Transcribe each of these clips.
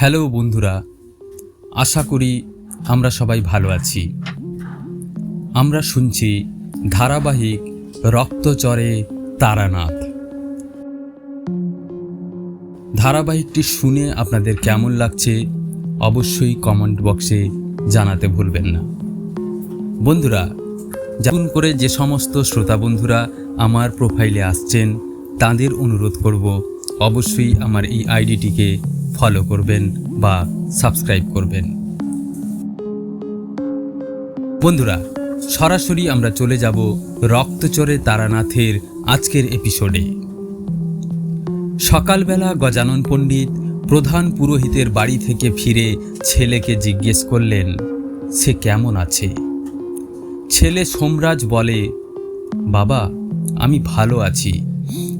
Hello বন্ধুরা, আশা করি আমরা সবাই ভালো আছি। আমরা শুনছি ধারাবাহিক রক্তচরে তারানাথ। ধারাবাহিকটি শুনে আপনাদের কেমন লাগছে অবশ্যই কমেন্ট বক্সে জানাতে ভুলবেন না। বন্ধুরা যেমন করে যে সমস্ত শ্রোতা বন্ধুরা আমার প্রোফাইলে আসছেন, তাদের অনুরোধ করব, অবশ্যই আমার এই আইডিটিকে ফলো করবেন বা সাবস্ক্রাইব করবেন। বন্ধুরা, সরাসরি আমরা চলে যাব রক্তচরে তারানাথের আজকের এপিসোডে সকালবেলা গজানন পণ্ডিত প্রধান পুরোহিতের বাড়ি থেকে ফিরে ছেলেকে জিজ্ঞেস করলেন, সে কেমন আছে? ছেলে সোমরাজ বলে, বাবা, আমি ভালো আছি।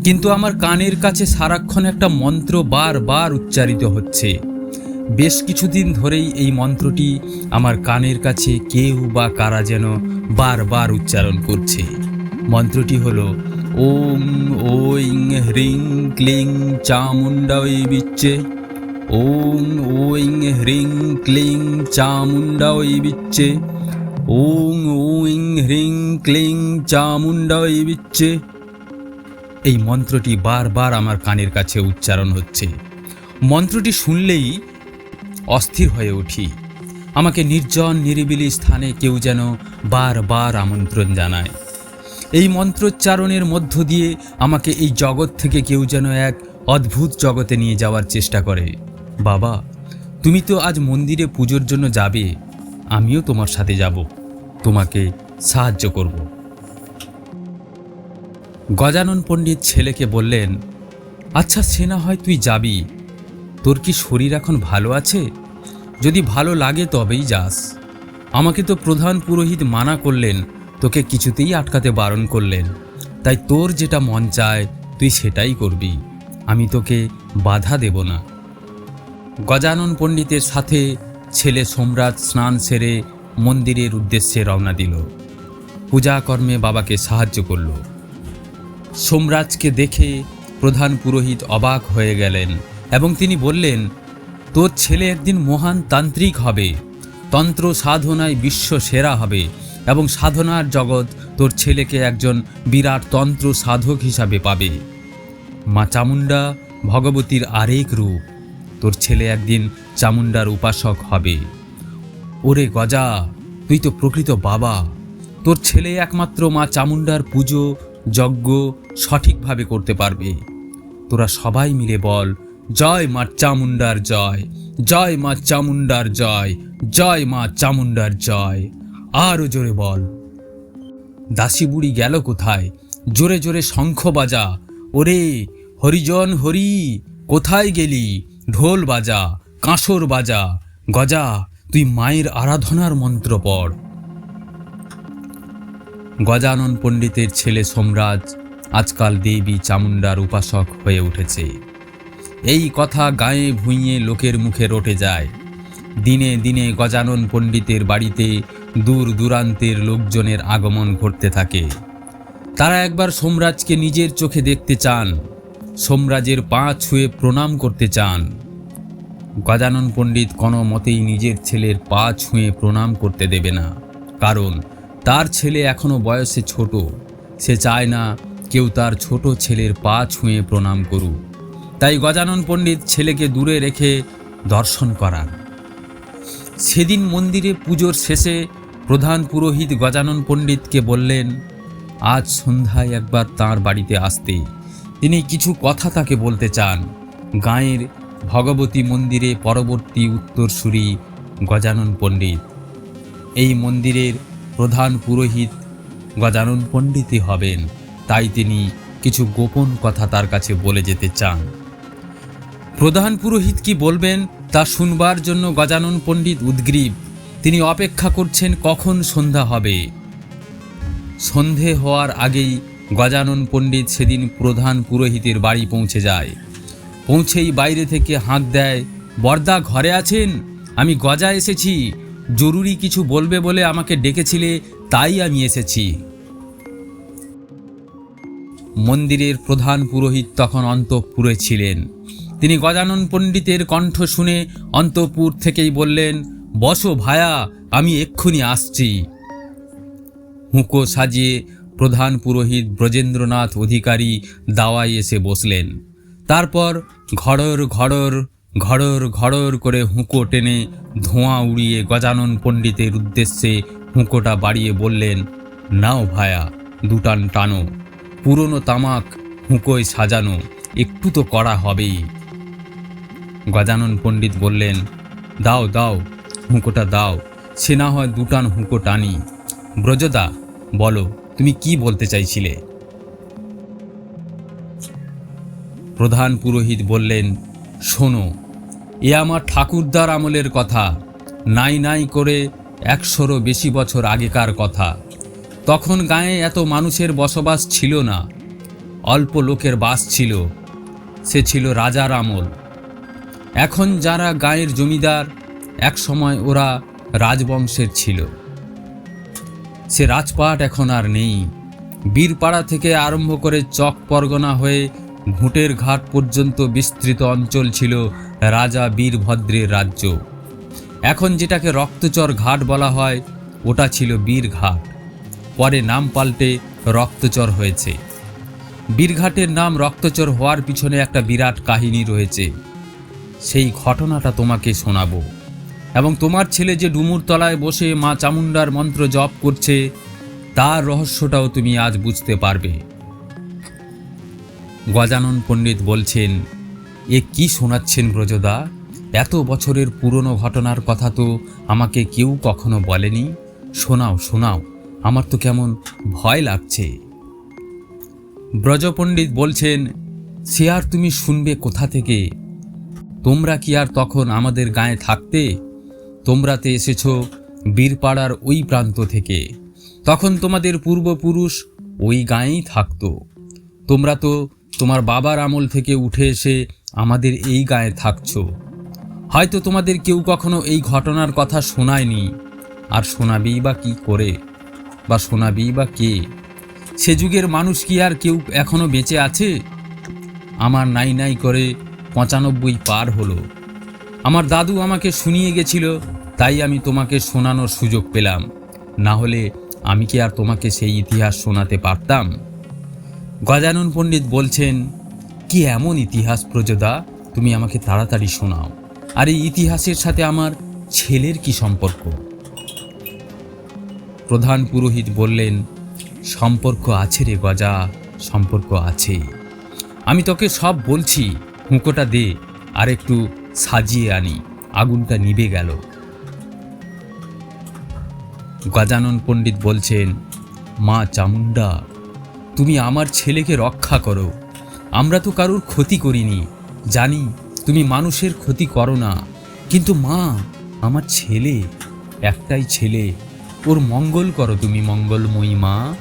কিন্তু আমার কানের কাছে সারাক্ষণ একটা মন্ত্র বারবার উচ্চারিত হচ্ছে। বেশ কিছুদিন ধরেই এই মন্ত্রটি আমার কানের কাছে কেউ বা কারা যেন বারবার উচ্চারণ করছে। মন্ত্রটি হলো, ওং, ওইং, হ্রিং, ক্লিং, চামুণ্ডাই বিচ্ছে ওং, ওইং, হ্রিং, ক্লিং, চামুণ্ডাই বিচ্ছে ওং, ওইং, হ্রিং, ক্লিং, চামুণ্ডাই বিচ্ছে এই মন্ত্রটি বারবার আমার কানের কাছে উচ্চারণ হচ্ছে। মন্ত্রটি শুনলেই অস্থির হয়ে উঠি। আমাকে নির্জন নিরিবিলি স্থানে কেউ যেন বারবার আমন্ত্রণ জানায়। এই মন্ত্রোচ্চারণের মধ্য দিয়ে আমাকে এই জগৎ থেকে কেউ যেন এক অদ্ভুত জগতে নিয়ে যাওয়ার চেষ্টা করে। বাবা, তুমি তো আজ মন্দিরে পুজোর জন্য যাবে। আমিও তোমার সাথে যাব। তোমাকে সাহায্য করব। গজানন পণ্ডিত ছেলেকে বললেন আচ্ছা সে না হয় তুই যাবি। তোর কি শরীর এখন ভালো আছে? যদি ভালো লাগে তবেই যাস। আমাকে তো প্রধান পুরোহিত মানা করলেন, তোকে কিছুতেই আটকাতে বারণ করলেন। তাই তোর যেটা মন চায়, তুই সেটাই করবি। আমি তোকে বাধা দেব না। গজানন পণ্ডিতের সাথে ছেলে সম্রাট স্নান সেরে মন্দিরের উদ্দেশ্যে রওনা দিল। পূজা কর্মে বাবাকে সাহায্য করল। সোমরাজকে দেখে প্রধান পুরোহিত অবাক হয়ে গেলেন এবং তিনি বললেন, তোর ছেলে একদিন মহান তান্ত্রিক হবে। তন্ত্র সাধনায় বিশ্ব সেরা হবে এবং সাধনার জগৎ তোর ছেলেকে একজন বিরাট তন্ত্র সাধক হিসাবে পাবে। মা চামুণ্ডা ভগবতীর আরেক রূপ। তোর ছেলে একদিন চামুণ্ডার উপাসক হবে। ওরে গজা, তুই তো প্রকৃত বাবা। তোর ছেলে একমাত্র মা চামুণ্ডার পুজো যজ্ঞ সঠিকভাবে করতে পারবে। তোরা সবাই মিলে বল, জয় মা চামুণ্ডার জয় জয় মা চামুণ্ডার জয় জয় মা চামুণ্ডার জয়। আরও জোরে বল, দাসী বুড়ি গেল কোথায়? জোরে জোরে শঙ্খ বাজা। ওরে, হরিজন হরি, কোথায় গেলি? ঢোল বাজা, কাঁসর বাজা। গজা, তুই মায়ের আরাধনার মন্ত্র পড়। গজানন পণ্ডিতের ছেলে সোমরাজ আজকাল দেবী চামুণ্ডার উপাসক হয়ে উঠেছে। এই কথা গায়ে ভুঁইয়ে লোকের মুখে রটে যায়। দিনে দিনে গজানন পণ্ডিতের বাড়িতে দূর দূরান্তের লোকজনের আগমন ঘটতে থাকে। তারা একবার সোমরাজকে নিজের চোখে দেখতে চান। সোমরাজের পা ছুঁয়ে প্রণাম করতে চান। গজানন পণ্ডিত কোনো মতেই নিজের ছেলের পা ছুঁয়ে প্রণাম করতে দেবে না। কারণ তার ছেলে এখনও বয়সে ছোট। সে চায় না কেউ তার ছোট ছেলের পা ছুঁয়ে প্রণাম করুক। তাই গজানন পণ্ডিত ছেলেকে দূরে রেখে দর্শন করান। সেদিন মন্দিরে পুজোর শেষে প্রধান পুরোহিত গজানন পণ্ডিতকে বললেন, আজ সন্ধ্যায় একবার তার বাড়িতে আসতে। তিনি কিছু কথা তাকে বলতে চান। গাঁয়ের ভগবতী মন্দিরে পরবর্তী উত্তরসূরি গজানন পণ্ডিত। এই মন্দিরের প্রধান পুরোহিত গজানন পণ্ডিতই হবেন। তাই তিনি কিছু গোপন কথা তার কাছে বলে যেতে চান। প্রধান পুরোহিত কি বলবেন তা শুনবার জন্য গজানন পণ্ডিত উদ্গ্রীব, তিনি অপেক্ষা করছেন কখন সন্ধ্যা হবে। সন্ধে হওয়ার আগেই গজানন পণ্ডিত সেদিন প্রধান পুরোহিতের বাড়ি পৌঁছে যায়। পৌঁছেই বাইরে থেকে হাঁক দেয়, বর্দা ঘরে আছেন? আমি গজা এসেছি। জরুরি কিছু বলবে বলে আমাকে ডেকেছিলে, তাই আমি এসেছি। মন্দিরের প্রধান পুরোহিত তখন অন্তঃপুরে ছিলেন। তিনি গজানন পণ্ডিতের কণ্ঠ শুনে অন্তপুর থেকেই বললেন, বসো ভায়া, আমি এক্ষুনি আসছি। হুঁকো সাজিয়ে প্রধান পুরোহিত ব্রজেন্দ্রনাথ অধিকারী দাওয়ায় এসে বসলেন। তারপর ঘড়র ঘড়র ঘড়র ঘড়র করে হুঁকো টেনে ধোঁয়া উড়িয়ে গজানন পণ্ডিতের উদ্দেশ্যে হুঁকোটা বাড়িয়ে বললেন, নাও ভায়া, দুটান টানো। পুরনো তামাক হুঁকোয় সাজানো, একটু তো করা হবেই। গজানন পণ্ডিত বললেন, দাও দাও, হুঁকোটা দাও, সে না হয় দুটান হুঁকো টানি। ব্রজদা, বলো, তুমি কি বলতে চাইছিলে? প্রধান পুরোহিত বললেন শোনো, এ আমার ঠাকুরদার আমলের কথা। নাই নাই করে একশোরও বেশি বছর আগেকার কথা। তখন গায়ে এত মানুষের বসবাস ছিল না। অল্প লোকের বাস ছিল। সে ছিল রাজার আমল। এখন যারা গায়ের জমিদার এক সময় ওরা রাজবংশের ছিল। সে রাজপাট এখন আর নেই। বীরপাড়া থেকে আরম্ভ করে চক পরগনা হয়ে ঘুঁটের ঘাট পর্যন্ত বিস্তৃত অঞ্চল ছিল রাজা বীরভদ্রের রাজ্য। এখন যেটাকে রক্তচর ঘাট বলা হয়, ওটা ছিল বীর ঘাট। পরে নাম পাল্টে রক্তচর হয়েছে। বীরঘাটের নাম রক্তচর হওয়ার পিছনে একটা বিরাট কাহিনী রয়েছে। সেই ঘটনাটা তোমাকে শোনাবো। এবং তোমার ছেলে যে ডুমুর তলায় বসে মা চামুন্ডার মন্ত্র জপ করছে, তার রহস্যটাও তুমি আজ বুঝতে পারবে। গজানন পণ্ডিত বলছেন, এ কি শোনাচ্ছেন ব্রজদা? এত বছরের পুরনো ঘটনার কথা তো আমাকে কেউ কখনো বলেনি। শোনাও শোনাও, আমার তো কেমন ভয় লাগছে। ব্রজপণ্ডিত বলছেন, সে আর তুমি শুনবে কোথা থেকে? তোমরা কি আর তখন আমাদের গায়ে থাকতে? তোমরাতে এসেছ বীরপাড়ার ওই প্রান্ত থেকে। তখন তোমাদের পূর্বপুরুষ ওই গাঁয়েই থাকতো। তোমরা তো তোমার বাবার আমল থেকে উঠে এসে আমাদের এই গায়ে থাকছ। হয়তো তোমাদের কেউ কখনো এই ঘটনার কথা শোনায়নি। আর শোনাবেই বা কি করে? বা শোনাবেই বা কে? সে যুগের মানুষ কি আর কেউ এখনও বেঁচে আছে? আমার নাই নাই করে পঁচানব্বই পার হলো। আমার দাদু আমাকে শুনিয়ে গেছিল, তাই আমি তোমাকে শোনানোর সুযোগ পেলাম। না হলে আমি কি আর তোমাকে সেই ইতিহাস শোনাতে পারতাম? গজানন পণ্ডিত বলছেন, কি এমন ইতিহাস প্রযোদা তুমি আমাকে তাড়াতাড়ি শোনাও। আর এই ইতিহাসের সাথে আমার ছেলের কি সম্পর্ক? প্রধান পুরোহিত বললেন, সম্পর্ক আছে রে গজা, সম্পর্ক আছে। আমি তোকে সব বলছি, হুঁকোটা দে, আর একটু সাজিয়ে আনি, আগুনটা নিভে গেল। গজানন পণ্ডিত বলছেন, মা চামুন্ডা তুমি আমার ছেলেকে রক্ষা করো। আমরা তো কারোর ক্ষতি করিনি। জানি তুমি মানুষের ক্ষতি করো না। কিন্তু মা, আমার ছেলে, একটাই ছেলে। ওর মঙ্গল করো তুমি মঙ্গলময়ী মা।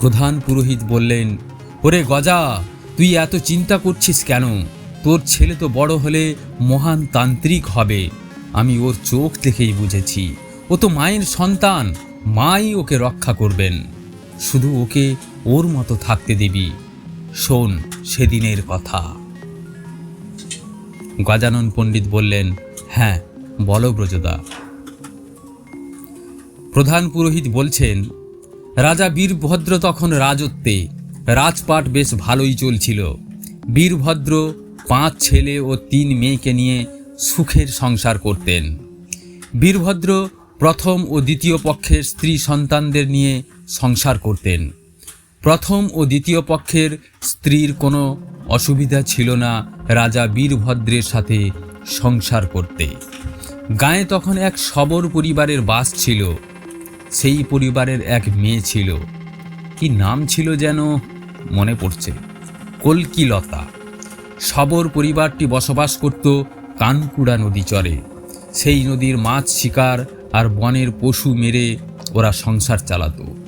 প্রধান পুরোহিত বললেন, ওরে গজা, তুই এত চিন্তা করছিস কেন? তোর ছেলে তো বড় হলে মহান তান্ত্রিক হবে। আমি ওর চোখ দেখেই বুঝেছি। ও তো মায়ের সন্তান। মাই ওকে রক্ষা করবেন। শুধু ওকে ওর মতো থাকতে দিবি। শোন সেদিনের কথা। গজানন পণ্ডিত বললেন হ্যাঁ বলো ব্রজদা। প্রধান পুরোহিত বলছেন, রাজা বীরভদ্র তখন রাজত্বে, রাজপাট বেশ ভালোই চলছিল। বীরভদ্র পাঁচ ছেলে ও তিন মেয়েকে নিয়ে সুখের সংসার করতেন। বীরভদ্র প্রথম ও দ্বিতীয় পক্ষের স্ত্রী সন্তানদের নিয়ে সংসার করতেন। প্রথম ও দ্বিতীয় পক্ষের স্ত্রীর কোনো অসুবিধা ছিল না, রাজা বীরভদ্রের সাথে সংসার করতে। গায়ে তখন এক সবর পরিবারের বাস ছিল, সেই পরিবারের এক মেয়ে ছিল। কি নাম ছিল যেন মনে পড়ছে। কলকিলতা। সবর পরিবারটি বসবাস করত কানকুড়া নদী চরে। সেই নদীর মাছ শিকার আর বনের পশু মেরে ওরা সংসার চালাতো।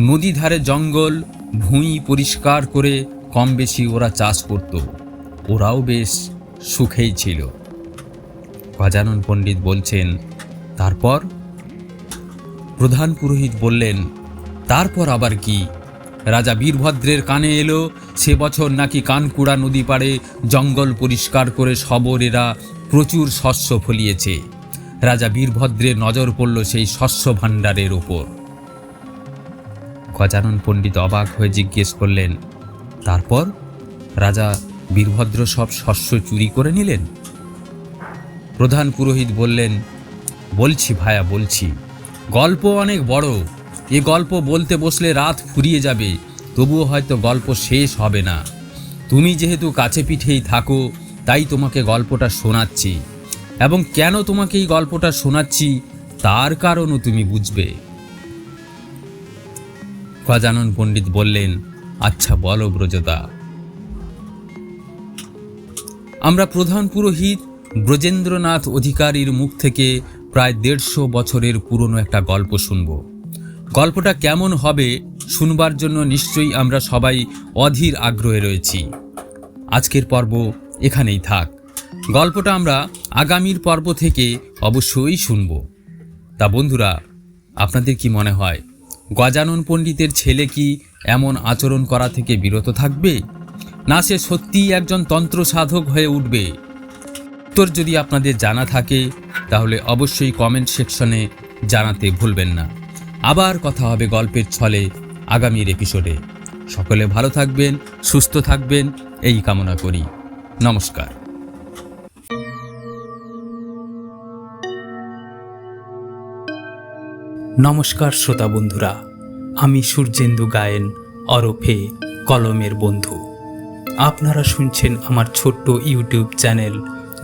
নদী ধারে জঙ্গল, ভুঁই পরিষ্কার করে কম বেশি ওরা চাষ করত। ওরাও বেশ সুখেই ছিল। গজানন পণ্ডিত বলছেন, তারপর? প্রধান পুরোহিত বললেন, তারপর আবার কি? রাজা বীরভদ্রের কানে এলো, সে বছর নাকি কানকুড়া নদী পাড়ে জঙ্গল পরিষ্কার করে শবরেরা প্রচুর শস্য ফলিয়েছে। রাজা বীরভদ্রের নজর পড়ল সেই শস্য ভাণ্ডারের ওপর। গজানন পণ্ডিত অবাক হয়ে জিজ্ঞেস করলেন, তারপর রাজা বীরভদ্র সব শস্য চুরি করে নিলেন? প্রধান পুরোহিত বললেন, বলছি ভায়া, বলছি। গল্প অনেক বড়। এ গল্প বলতে বসলে রাত ফুরিয়ে যাবে, তবুও হয়তো গল্প শেষ হবে না। তুমি যেহেতু কাছে পিঠেই থাকো, তাই তোমাকে গল্পটা শোনাচ্ছি। এবং কেন তোমাকে এই গল্পটা শোনাচ্ছি, তার কারণও তুমি বুঝবে। গজানন পণ্ডিত বললেন আচ্ছা বলো ব্রজদা। আমরা প্রধান পুরোহিত, ব্রজেন্দ্রনাথ অধিকারীর মুখ থেকে প্রায় দেড়শো বছরের পুরনো একটা গল্প শুনব। গল্পটা কেমন হবে শুনবার জন্য নিশ্চয়ই আমরা সবাই অধীর আগ্রহে রয়েছি। আজকের পর্ব এখানেই থাক। গল্পটা আমরা আগামীর পর্ব থেকে অবশ্যই শুনব। তা বন্ধুরা, আপনাদের কি মনে হয়? গজানন পণ্ডিতের ছেলে কি এমন আচরণ করা থেকে বিরত থাকবে? না সে সত্যিই একজন তন্ত্র সাধক হয়ে উঠবে? উত্তর যদি আপনাদের জানা থাকে, তাহলে অবশ্যই কমেন্ট সেকশনে জানাতে ভুলবেন না। আবার কথা হবে গল্পের ছলে আগামীর এপিসোডে সকলে ভালো থাকবেন, সুস্থ থাকবেন, এই কামনা করি। নমস্কার। নমস্কার শ্রোতা বন্ধুরা, আমি সূর্যেন্দু গায়েন, অরফে কলমের বন্ধু। আপনারা শুনছেন আমার ছোট্ট ইউটিউব চ্যানেল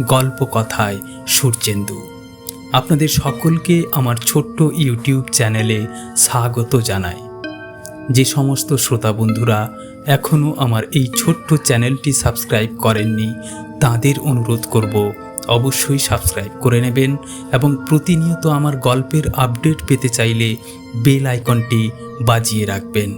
গল্প কথায় সূর্যেন্দু। আপনাদের সকলকে আমার ছোট্ট ইউটিউব চ্যানেলে স্বাগত জানাই। যে সমস্ত শ্রোতা বন্ধুরা এখনও আমার এই ছোট্ট চ্যানেলটি সাবস্ক্রাইব করেননি, তাদের অনুরোধ করব অবশ্যই সাবস্ক্রাইব করে নেবেন এবং প্রতিনিয়ত আমার গল্পের আপডেট পেতে চাইলে বেল আইকনটি বাজিয়ে রাখবেন।